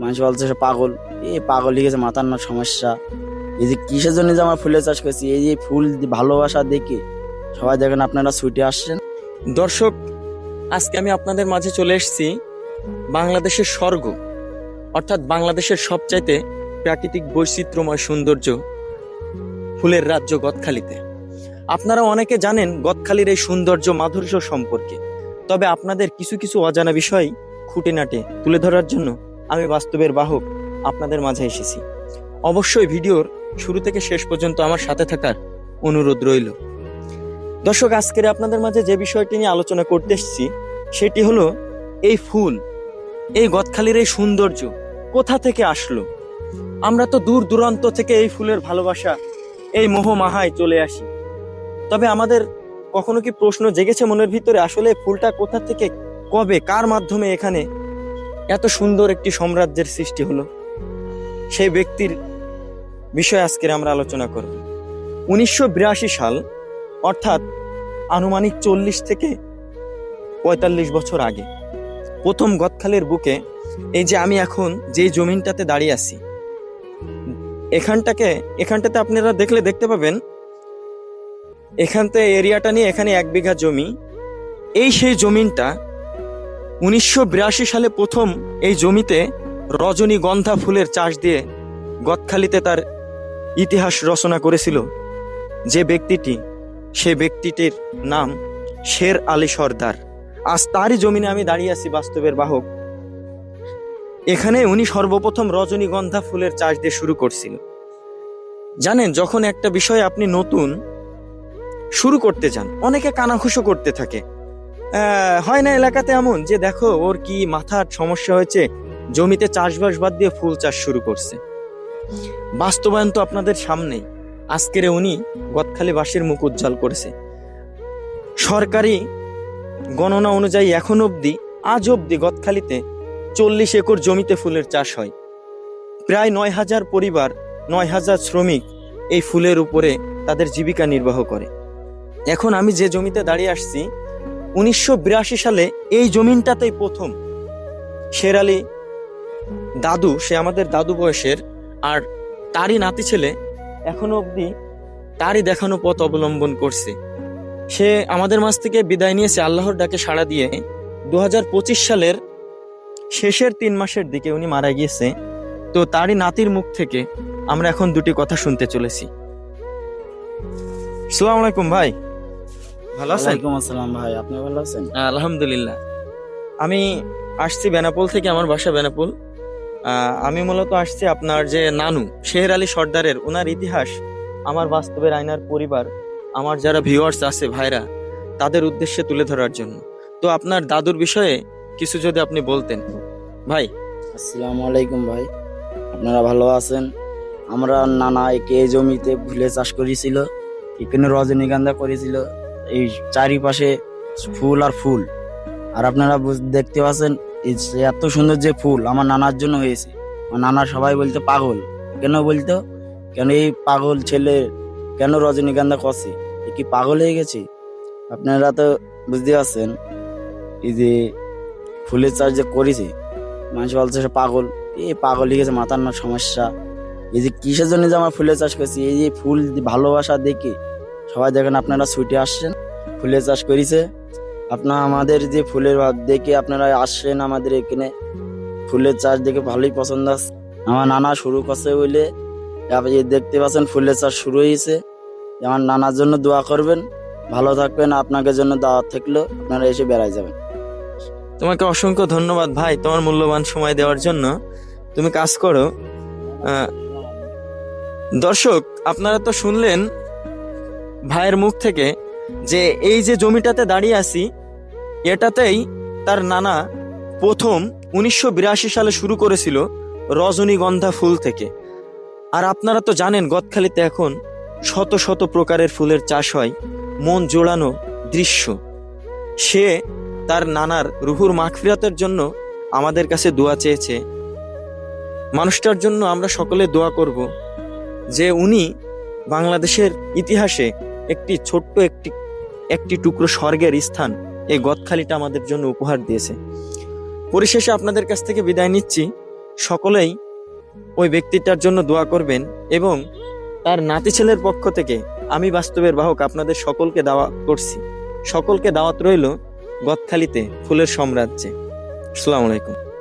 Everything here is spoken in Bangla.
মানুষ বলছে সে পাগল। এই পাগল গেছে মাথার না সমস্যা। এই যে কিসের জন্য যে আমার ফুলের চাষ করছি? এই যে ফুল ভালোবাসা দেখে সবাই দেখেন আপনারা ছুটে আসছেন। দর্শক, আজকে আমি আপনাদের মাঝে চলে এসেছি বাংলাদেশের স্বর্গ, অর্থাৎ বাংলাদেশের সবচাইতে প্রাকৃতিক বৈচিত্র্যময় সৌন্দর্য ফুলের রাজ্য গদখালিতে। আপনারা অনেকে জানেন গদখালির এই সৌন্দর্য মাধুর্য সম্পর্কে। তবে আপনাদের কিছু কিছু অজানা বিষয় খুঁটিনাটে তুলে ধরার জন্য আমি বাস্তবের বাহক আপনাদের মাঝে এসেছি। অবশ্যই ভিডিওর শুরু থেকে শেষ পর্যন্ত আমার সাথে থাকার অনুরোধ রইল। দর্শক, আজকের আপনাদের মাঝে যে বিষয়টি নিয়ে আলোচনা করতে এসেছি, সেটি হলো এই ফুল, এই গদখালির এই সৌন্দর্য কোথা থেকে আসলো? আমরা তো দূর দূরান্ত থেকে এই ফুলের ভালোবাসা, এই মোহমাহায় চলে আসি। তবে আমাদের কখনো কি প্রশ্ন জেগেছে মনের ভিতরে, আসলে ফুলটা কোথা থেকে, কবে, কার মাধ্যমে এখানে এত সুন্দর একটি সাম্রাজ্যের সৃষ্টি হলো। সেই ব্যক্তির বিষয়ে আজকের আমরা আলোচনা করব। উনিশশো বিরাশি সাল, অর্থাৎ আনুমানিক চল্লিশ থেকে পঁয়তাল্লিশ বছর আগে, প্রথম গদখালের বুকে এই যে আমি এখন যে জমিনটাতে দাঁড়িয়ে আছি, এখানটাকে, এখানটাতে আপনারা দেখলে দেখতে পাবেন, এখানতে এরিয়াটা নিয়ে এখানে এক বিঘা জমি, এই সেই জমিনটা উনিশশো বিরাশি সালে প্রথম এই জমিতে রজনীগন্ধা ফুলের চাষ দিয়ে গদখালিতে তার ইতিহাস রচনা করেছিল। যে ব্যক্তিটি, সে ব্যক্তিটির নাম শের আলী সর্দার। আজ তারই জমিনে আমি দাঁড়িয়ে আছি বাস্তবের বাহক। এখানে উনি সর্বপ্রথম রজনীগন্ধা ফুলের চাষ দিয়ে শুরু করছিল। জানেন, যখন একটা বিষয় আপনি নতুন, শুরু করতে যান অনেকে কানাঘুষো করতে থাকে। হয় না এলাকাতে এমন যে দেখো ওর কি মাথার সমস্যা হয়েছে? জমিতে চাষবাস বাদ দিয়ে ফুল চাষ শুরু করছে। বাস্তবায়ন তো আপনাদের সামনেই। আজকের উনি গদখালি বাসের মুখ উজ্জ্বল করেছে। সরকারি গণনা অনুযায়ী এখন অবধি, আজ অবধি গদখালিতে চল্লিশ একর জমিতে ফুলের চাষ হয়। প্রায় নয় হাজার পরিবার, নয় হাজার শ্রমিক এই ফুলের উপরে তাদের জীবিকা নির্বাহ করে। এখন আমি যে জমিতে দাঁড়িয়ে আসছি উনিশশো বিরাশি সালে এই জমিনটাতেই প্রথম। শের আলী, দাদু, সে আমাদের দাদু বয়সের, আর তারই নাতি ছেলে, এখনও অবধি তারই দেখানো পথ অবলম্বন করছে। সে আমাদের মাছ থেকে বিদায় নিয়েছে আল্লাহর ডাকে সাড়া দিয়ে। দু হাজার পঁচিশ সালের শেষের তিন মাসের দিকে উনি মারা গিয়েছে। তো তারই নাতির মুখ থেকে আমরা এখন দুটি কথা শুনতে চলেছি। সালাম আলাইকুম ভাই। ভালো আছেন? ওয়ালাইকুম আসসালাম ভাই আপনি ভালো আছেন? আলহামদুলিল্লাহ। আমি আসছি বেনাপোল থেকে আমার বাসা বেনাপোল। আমি মূলত আসছি আপনার যে নানু শের আলী সর্দারের ওনার ইতিহাস আমার বাস্তবের আয়নার পরিবার আমার যারা ভিউয়ার্স আছে ভাইরা তাদের উদ্দেশ্যে তুলে ধরার জন্য। তো আপনার দাদুর বিষয়ে কিছু যদি আপনি বলতেন। ভাই। আসসালামু আলাইকুম ভাই আপনারা ভালো আছেন? আমরা নানা একে জমিতে ফুলে চাষ করেছিল এখানে রজনীগন্ধা করেছিল এই চারিপাশে ফুল আর ফুল। আর আপনারা দেখতে পাচ্ছেন এত সুন্দর যে ফুল আমার নানার জন্য হয়েছে। নানা সবাই বলতো পাগল। কেন বলতো? কেন এই পাগল ছেলে কেন রজনীগন্ধা করছে? এ কি পাগল হয়ে গেছে? আপনারা তো বুঝতে পারছেন, এই যে ফুলের চাষ যে করেছে, মানুষ বলছে সে পাগল। এই পাগল হয়ে গেছে, মাথার না সমস্যা। এই যে কিসের জন্য যে আমার ফুলের চাষ করছি? এই যে ফুল ভালোবাসা দেখে সবাই দেখেন আপনারা ছুটে আসছেন, ফুলের চাষ করেছে। আপনার আমাদের যে ফুলের ভাব দেখে আপনারা আসছেন আমাদের এখানে, ফুলের চাষ দেখে ভালোই পছন্দ আছে আমার নানা শুরু করছে বলে, আপনি দেখতে পাচ্ছেন ফুলের চাষ শুরু হয়েছে। আমার নানার জন্য দোয়া করবেন, ভালো থাকবেন, আপনাকে জন্য দাওয়াত থাকল, আপনারা এসে বেড়াই যাবেন। তোমাকে অসংখ্য ধন্যবাদ ভাই, তোমার মূল্যবান সময় দেওয়ার জন্য। তুমি কাজ করো। দর্শক, আপনারা তো শুনলেন ভাইয়ের মুখ থেকে যে এই যে জমিটাতে দাঁড়িয়ে আছি, এটাতেই তার নানা প্রথম উনিশশো বিরাশি সালে শুরু করেছিল রজনীগন্ধা ফুল থেকে। আর আপনারা তো জানেন গদখালিতে এখন শত শত প্রকারের ফুলের চাষ হয়, মন জোড়ানো দৃশ্য। সে তার নানার রুহুর মাখফিরাতের জন্য আমাদের কাছে দোয়া চেয়েছে। মানুষটার জন্য আমরা সকলে দোয়া করব যে উনি বাংলাদেশের ইতিহাসে একটি ছোট্ট একটি একটি টুকরো স্বর্গের স্থান এই গদখালিটা আমাদের জন্য উপহার দিয়েছে। পরিশেষে আপনাদের কাছ থেকে বিদায় নিচ্ছি। সকলেই ওই ব্যক্তিটার জন্য দোয়া করবেন এবং তার নাতি ছেলের পক্ষ থেকে আমি বাস্তবের বাহক আপনাদের সকলকে দাওয়াত করছি। সকলকে দাওয়াত রইল গদখালিতে ফুলের সাম্রাজ্যে। আসসালামু আলাইকুম।